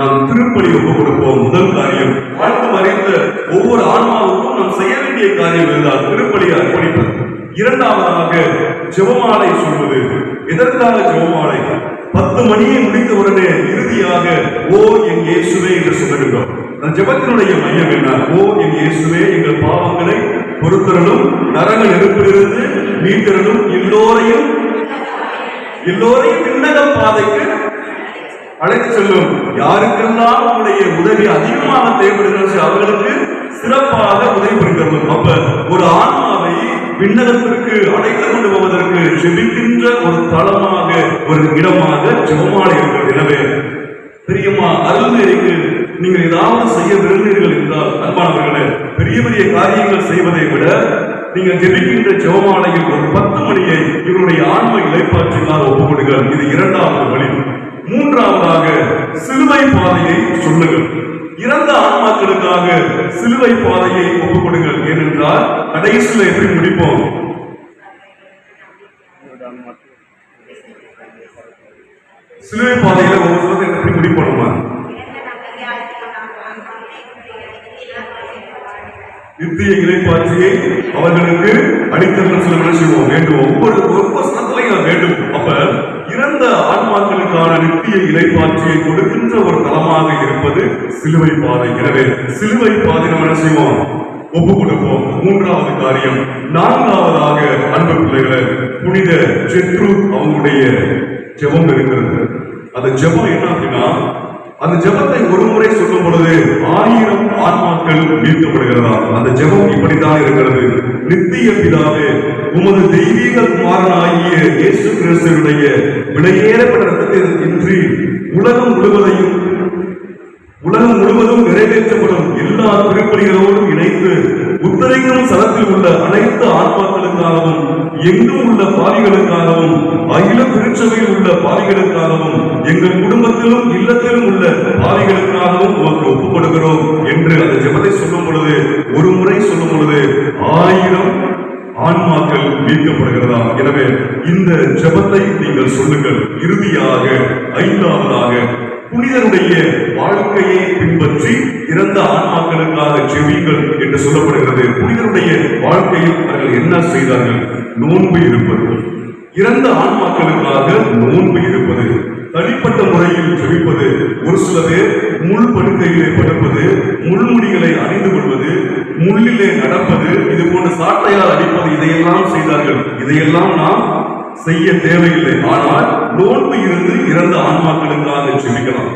நாம் திருப்பலி ஒப்பு கொடுப்போம். முதல் காரியம் வாழ்ந்து மறைந்த ஒவ்வொரு ஆன்மாவுக்கும் நாம் செய்ய வேண்டிய காரியம் இருந்தால் திருப்பலியை அர்ப்பணிப்பது. இரண்டாவதாக ஜெபமாலை சொல்வது. எதற்காக ஜெபமாலை? பத்து மணியை முடித்தவுடனே இறுதியாக ஓ என் இயேசுவே என்று சொல்ல அந்த ஜெபத்தினுடைய மையம் என்ன? ஓ என் இயேசுவே எங்கள் பாவங்களை பொறுத்தரலும் நரக நெருப்பிலிருந்து மீட்டரலும் எல்லோரையும் எல்லோரையும் விண்ணக பாதைக்கு அழைத்து செல்லும் யாருக்கெல்லாம் உங்களுடைய உதவி அதிகமாக தேவைப்படுகிறது அவர்களுக்கு சிறப்பாக உதவி புரிந்தரும் அப்ப ஒரு ஆன்மாவை விண்ணகத்திற்கு அடைத்து கொண்டு போவதற்கு செபிக்கின்ற ஒரு தளமாக ஒரு இடமாக ஜெபமாலை இருக்கிறது எனவே பிரியமா அருள்நெறிக்கு நீங்கள் ஏதாவது செய்ய விரும்புகிறீர்கள் என்றால் அன்பானவர்களே பெரிய பெரிய காரியங்கள் செய்வதை விட நீங்கள் ஜெபிக்கின்ற ஜெபமாலையில் ஒரு பத்து மணியை இவருடைய ஆன்ம இலைப்பாற்றினால் ஒப்புக்கொடுங்கள் இது இரண்டாவது வழி. மூன்றாவதாக சிலுவை பாதையை சொல்லுங்கள். இறந்த ஆன்மாக்களுக்காக சிலுவை பாதையை ஒப்புக்கொடுங்கள் ஏனென்றால் கடைசியில் எப்படி முடிப்போம்? சிலுவை பாதையில ஒரு சிலத்தை எப்படி முடிப்போமா நித்திய இலைப்பாட்சியை அவர்களுக்கு அடித்தவர்கள் சில செய்வோம்? வேண்டும் ஒவ்வொரு ஒவ்வொரு வசனத்திலையும் அது வேண்டும் அப்ப இறந்த ஆன்மாக்களுக்கான நித்திய வாழ்க்கையை கொடுக்கின்ற ஒரு தளமாக இருப்பது சிலுவை பாதை. எனவே சிலுவை பாதை நம்ம என்ன செய்வோம்? ஒப்பு கொடுப்போம் மூன்றாவது காரியம் நான்காவதாக அன்பு பிள்ளைகளை புனித செற்று அவங்களுடைய ஜெபம் இருக்கிறது அந்த ஜெபம் என்ன அப்படின்னா அந்த ஜெபத்தை ஒரு முறை சொல்லும் பொழுது ஆயிரம் ஆன்மாக்கள் மீட்கப்படுகிறதா அந்த ஜெபம் இப்படித்தான் இருக்கிறது. நித்திய பிதாவே உமது தெய்வீக குமாரனாகிய இயேசு கிறிஸ்துவனுடைய விலையேறப்பட்ட ரத்தத்தில் இன்றி உலகம் முழுவதையும் உலகம் முழுவதும் நிறைவேற்றப்படும் எல்லா திருப்பணிகளோடும் இணைத்து உத்தரைக்கும் சதத்தில் உள்ள அனைத்து ஆத்மாக்களுக்காகவும் எங்கும் உள்ள பாலிகளுக்காகவும் அகில திருச்சபையில் உள்ள பாலிகளுக்காகவும் எங்கள் குடும்பத்திலும் இல்லத்திலும் உள்ள பாலிகளுக்காகவும் உமக்கு ஒப்புக் கொடுக்கிறோம் என்று அந்த ஜெபத்தை சொல்லும் பொழுது ஒரு முறை சொல்லும் பொழுது ஆயிரம் ஆன்மாக்கள் மீட்கப்படுகிறதா? எனவே இந்த ஜெபத்தை நீங்கள் சொல்லுங்கள். இறுதியாக ஐந்தாவதாக புனிதருடைய வாழ்க்கையை பின்பற்றி இறந்த ஆன்மாக்களுக்காக ஜெபிங்கள் என்று சொல்லப்படுகிறது. புனிதருடைய வாழ்க்கையில் அவர்கள் என்ன செய்தார்கள்? நோன்பு இருப்பது. இறந்த ஆன்மாக்களுக்காக நோன்பு இருப்பது. தனிப்பட்ட முறையில் ஜெபிப்பது. ஒரு சில பேர் முள் படுக்கையிலே படுப்பது முள்முடிகளை அணிந்து கொள்வது முள்ளிலே நடப்பது இது போன்ற சாட்டையால் அடிப்பது இதையெல்லாம் செய்தார்கள். இதையெல்லாம் நாம் செய்ய தேவையில்லை. ஆனால் நோன்பு இருந்து இறந்த ஆன்மாக்களுக்காக ஜெபிக்கலாம்.